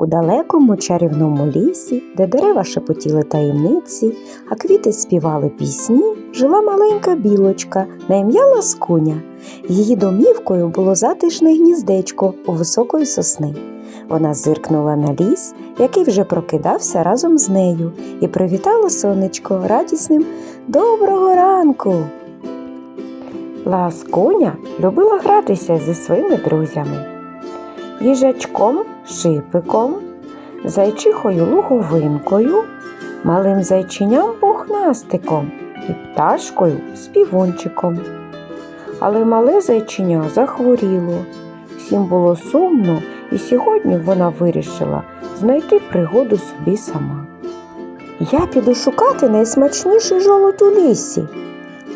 У далекому чарівному лісі, де дерева шепотіли таємниці, а квіти співали пісні, жила маленька білочка на ім'я Ласкуня. Її домівкою було затишне гніздечко у високої сосни. Вона зиркнула на ліс, який вже прокидався разом з нею, і привітала сонечко радісним Доброго ранку. Ласкуня любила гратися зі своїми друзями їжачком, шипиком, зайчихою луговинкою, малим зайчиням пухнастиком і пташкою співунчиком. Але мале зайчиня захворіло. Всім було сумно, і сьогодні вона вирішила знайти пригоду собі сама. Я піду шукати найсмачніший жолудь у лісі.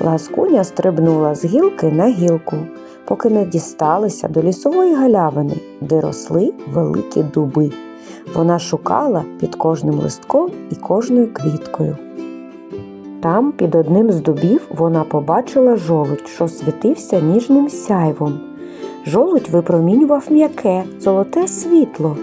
Ласкуня стрибнула з гілки на гілку, поки не дісталися до лісової галявини, де росли великі дуби. Вона шукала під кожним листком і кожною квіткою. Там, під одним з дубів, вона побачила жолудь, що світився ніжним сяйвом. Жолудь випромінював м'яке, золоте світло.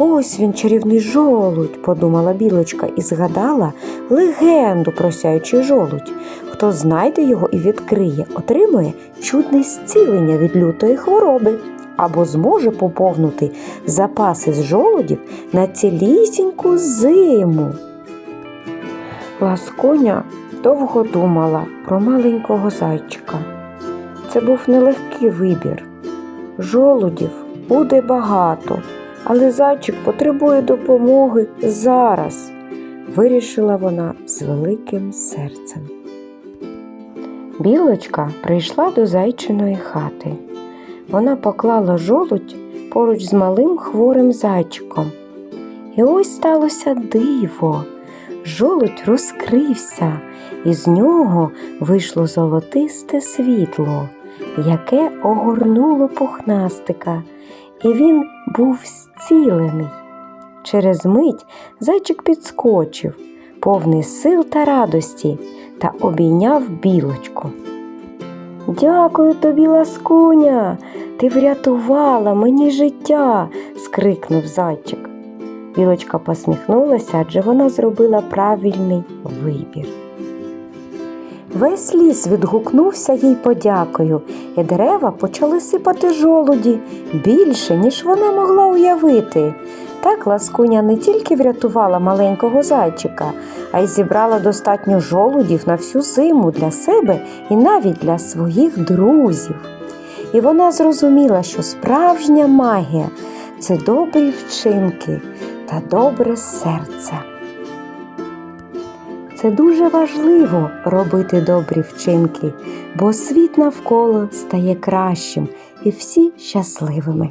Ось він, чарівний жолудь, подумала білочка і згадала легенду про сяючий жолудь. Хто знайде його і відкриє, отримує чудне зцілення від лютої хвороби або зможе поповнити запаси з жолудів на цілісіньку зиму. Ласконя довго думала про маленького зайчика. Це був нелегкий вибір. Жолудів буде багато, але зайчик потребує допомоги зараз, вирішила вона з великим серцем. Білочка прийшла до зайчиної хати. Вона поклала жолудь поруч з малим хворим зайчиком. І ось сталося диво. Жолудь розкрився, і з нього вийшло золотисте світло, яке огорнуло пухнастика, і він був зцілений. Через мить зайчик підскочив, повний сил та радості, та обійняв білочку. Дякую тобі, ласкуня, ти врятувала мені життя, скрикнув зайчик. Білочка посміхнулася, адже вона зробила правильний вибір. Весь ліс відгукнувся їй подякою, і дерева почали сипати жолуді більше, ніж вона могла уявити. Так ласкуня не тільки врятувала маленького зайчика, а й зібрала достатньо жолудів на всю зиму для себе і навіть для своїх друзів. І вона зрозуміла, що справжня магія це добрі вчинки та добре серце. Це дуже важливо робити добрі вчинки, бо світ навколо стає кращим і всі щасливими.